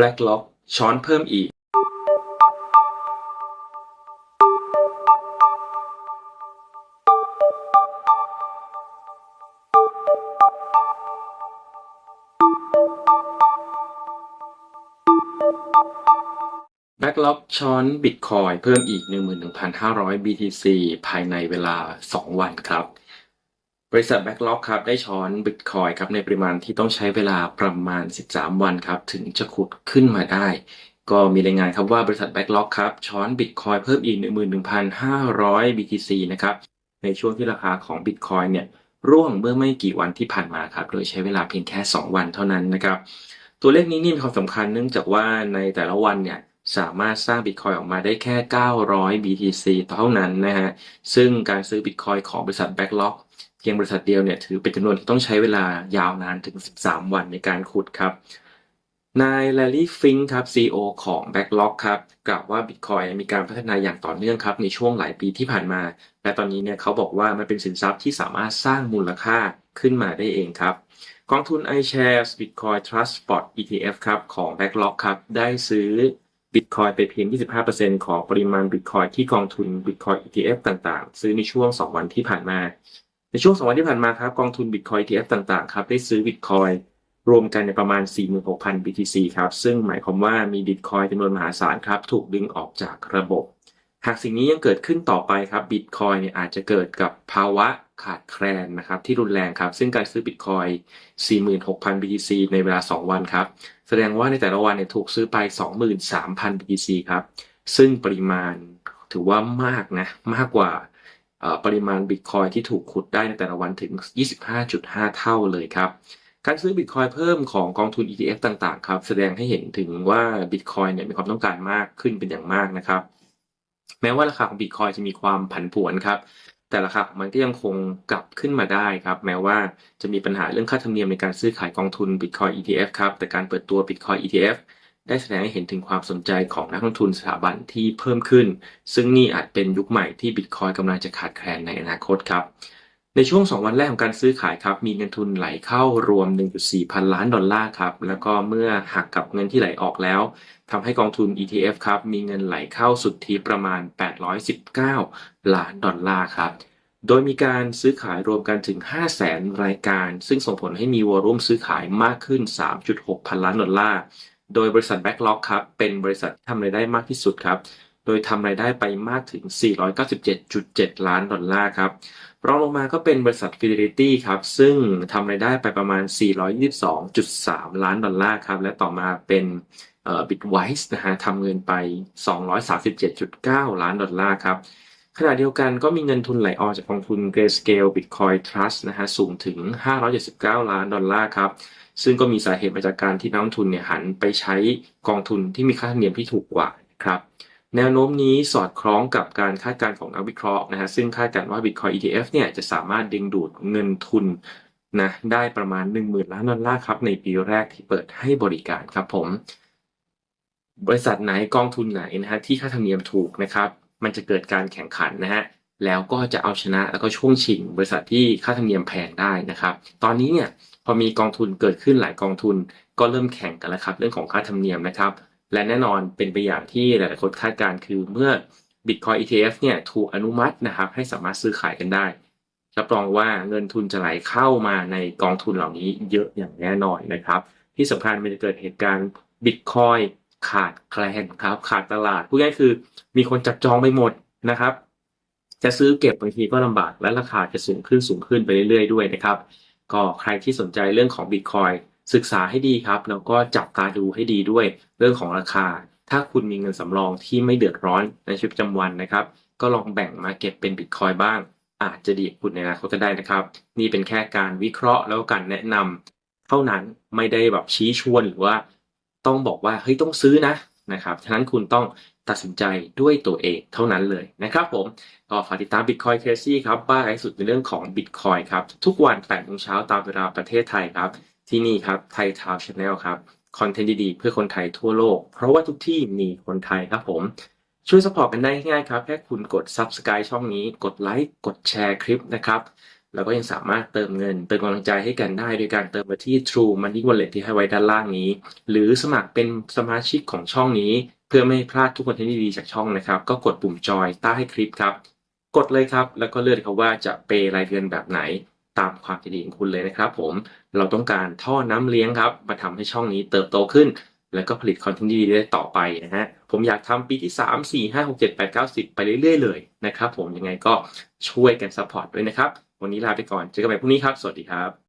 BlackLock ช้อนเพิ่มอีก Backlog ช้อนบิตคอยเพิ่มอีก 11,500 BTC ภายในเวลา 2 วันครับ บริษัท Backlog ครับได้ช้อนบิตคอยครับในปริมาณที่ต้องใช้เวลาประมาณ 13 วันครับถึงจะขุดขึ้นมาได้ ก็มีรายงานครับว่าบริษัท Backlog ครับช้อนบิตคอยเพิ่มอีก 11,500 BTC นะครับในช่วงที่ราคาของบิตคอยเนี่ยร่วงเมื่อไม่กี่วันที่ผ่านมาครับโดยใช้เวลาเพียงแค่ 2 วันเท่านั้นนะครับตัวเลขนี้นี่มีความสำคัญเนื่องจากว่าในแต่ละวันเนี่ย สามารถสร้างบิตคอยออกมาได้แค่ 900 BTC เท่านั้นนะฮะ ซึ่งการซื้อบิตคอยของบริษัท Backlog เพียงบริษัทเดียวเนี่ยถือเป็นจำนวนที่ต้องใช้เวลายาวนานถึง 13 วันในการขุดครับ นายแลลี่ฟิงครับ CEO ของ Backlog ครับกล่าวว่า Bitcoin มีการพัฒนาอย่างต่อเนื่องครับในช่วงหลายปีที่ผ่านมา และตอนนี้เนี่ยเขาบอกว่ามันเป็นสินทรัพย์ที่สามารถสร้างมูลค่าขึ้นมาได้เองครับกองทุน iShares Bitcoin Trust Spot ETF ครับของ Backlog ครับได้ซื้อ Bitcoin ไปเพียง 25%ของปริมาณ Bitcoin ที่กองทุน Bitcoin ETF ต่างๆ ซื้อในช่วง 2 วันที่ผ่านมา ในช่วง 2 วันที่ผ่านมาครับกองทุน Bitcoin ETF ต่างๆ ครับได้ซื้อ Bitcoin รวมกันในประมาณ 46,000 BTC ครับ ซึ่งหมายความว่ามี Bitcoin จำนวนมหาศาลครับ ถูกดึงออกจากระบบ หากสิ่งนี้ยังเกิดขึ้นต่อไปครับ Bitcoin เนี่ยอาจจะเกิดกับภาวะ ขาดแคลนนะครับที่รุนแรงครับ ซึ่งการซื้อ Bitcoin 46,000 BTC ในเวลา 2 วันครับ แสดงว่าในแต่ละวันเนี่ยถูกซื้อไป 23,000 BTC ครับ ซึ่งปริมาณถือว่ามากนะ มากกว่าปริมาณ Bitcoin ที่ถูกขุดได้ในแต่ละวันถึง 25.5 เท่าเลยครับ การซื้อ Bitcoin เพิ่มของกองทุน ETF ต่างๆ ครับ แสดงให้เห็นถึงว่า Bitcoin เนี่ยมีความต้องการมากขึ้นเป็นอย่างมากนะครับ แม้ว่าราคาของ Bitcoin จะมีความผันผวนครับ แต่ราคาของมันก็ยังคงกลับขึ้นมาได้ครับ แม้ว่าจะมีปัญหาเรื่องค่าธรรมเนียมในการซื้อขายกองทุน Bitcoin ETF ครับ แต่การเปิดตัว Bitcoin ETF ได้แสดงให้เห็นถึงความสนใจของนักลงทุนสถาบันที่เพิ่มขึ้น ซึ่งนี่อาจเป็นยุคใหม่ที่ Bitcoin กำลังจะขาดแคลนในอนาคตครับ ในช่วง 2 วันแรกของการซื้อขายครับมีเงินทุนไหลเข้ารวม 1.4 พันล้านดอลลาร์ครับแล้วก็เมื่อหักกับเงินที่ไหลออกแล้วทำให้กองทุน ETF ครับมีเงินไหลเข้าสุทธิประมาณ 819 ล้านดอลลาร์ครับโดยมีการซื้อขายรวมกันถึง 500,000 รายการ ซึ่งส่งผลให้มีวอลุ่มซื้อขายมากขึ้น 3.6 พันล้านดอลลาร์ โดยบริษัท Backlog ครับเป็นบริษัทที่ทำรายได้มากที่สุดครับ โดยทำรายได้ไปมากถึง 497.7 ล้านดอลลาร์ครับ รองลงมาก็เป็นบริษัท Fidelity ครับ ซึ่งทำรายได้ไปประมาณ 422.3 ล้านดอลลาร์ครับ และต่อมาเป็นเอ่อ Bitwise นะฮะทำเงินไป 237.9 ล้านดอลลาร์ครับขณะเดียวกันก็มีเงินทุนไหลออกจากกองทุน Grayscale Bitcoin Trust นะฮะสูงถึง 579 ล้านดอลลาร์ครับ ซึ่งก็มีสาเหตุมาจากการที่นักลงทุนเนี่ยหันไปใช้กองทุนที่มีค่าธรรมเนียมที่ถูกกว่าครับ แนวโน้มนี้สอดคล้องกับการคาดการณ์ของนักวิเคราะห์นะฮะซึ่งคาดการณ์ว่า Bitcoin ETF เนี่ยจะสามารถดึงดูดเงินทุนนะได้ประมาณ 10,000 ล้านดอลลาร์ครับในปีแรกที่เปิดให้บริการครับผม บริษัทไหนกองทุนไหนนะฮะที่ค่าธรรมเนียมถูกนะครับมันจะเกิดการแข่งขันนะฮะแล้วก็จะเอาชนะแล้วก็ช่วงชิง บริษัทที่ค่าธรรมเนียมแพงได้นะครับ ตอนนี้เนี่ยพอมีกองทุนเกิดขึ้นหลายกองทุนก็เริ่มแข่งกันแล้วครับ เรื่องของค่าธรรมเนียมนะครับ และแน่นอนเป็นไปอย่างที่หลายๆคนคาดการคือเมื่อ Bitcoin ETF เนี่ยถูกอนุมัตินะครับให้สามารถซื้อขายกันได้รับรองว่าเงินทุนจะไหลเข้ามาในกองทุนเหล่านี้เยอะอย่างแน่นอนนะครับ ที่สำคัญมันจะเกิดเหตุการณ์ Bitcoin ขาดแคลนครับขาดตลาดพูดง่ายคือมีคนจับจองไปหมดนะครับ จะซื้อเก็บบางทีก็ลำบากและราคาจะสูงขึ้นสูงขึ้นไปเรื่อยๆด้วยนะครับ ก็ใครที่สนใจเรื่องของ Bitcoin ศึกษาให้ดีครับแล้วก็จับตาดูให้ดีด้วยเรื่องของราคา ถ้าคุณมีเงินสำรองที่ไม่เดือดร้อนในชีวิตประจำวันนะครับ ก็ลองแบ่งมาเก็บเป็น Bitcoin บ้าง อาจจะดีกับคุณในอนาคตก็ได้นะครับ นี่เป็นแค่การวิเคราะห์แล้วก็การแนะนำเท่านั้นไม่ได้แบบชี้ชวนหรือว่า ต้องบอกว่าเฮ้ยต้องซื้อนะนะครับฉะนั้นคุณต้องตัดสินใจด้วยตัวเองเท่านั้นเลยนะครับผมก็ฝากติดตาม Bitcoin Crazy ครับบ้าไอสุดในเรื่องของ Bitcoin ครับ ทุกวัน8โมงเช้าตามเวลาประเทศไทยครับ ที่นี่ครับไทยทาวน์ชาแนลครับคอนเทนต์ดีๆ เพื่อคนไทยทั่วโลก เพราะว่าทุกที่มีคนไทยครับผม ช่วยสปอร์ตกันได้ง่ายครับ แค่คุณกด Subscribe ช่องนี้ กดไลค์กดแชร์คลิปนะครับ แล้วก็ยังสามารถเติมเงิน เติมกำลังใจให้กันได้โดยการเติมมาที่ True Money Wallet ที่ให้ไว้ด้านล่างนี้ หรือสมัครเป็นสมาชิกของช่องนี้ เพื่อไม่ให้พลาดทุกคอนเทนต์ดีๆจากช่องนะครับ ก็กดปุ่มจอยใต้คลิปครับ กดเลยครับ แล้วก็เลือกครับว่าจะเปย์รายเดือนแบบไหน ตามความใจดีของคุณเลยนะครับ ผมเราต้องการท่อน้ำเลี้ยงครับ มาทำให้ช่องนี้เติบโตขึ้น แล้วก็ผลิตคอนเทนต์ดีๆได้ต่อไปนะฮะผมอยากทำปีที่ 3 4 5 6 7 8 9 10 ไปเรื่อยๆเลยนะครับผมยังไงก็ช่วยกันซัพพอร์ตด้วยนะครับ วันนี้ลาไปก่อนเจอกันใหม่พรุ่งนี้ครับ สวัสดีครับ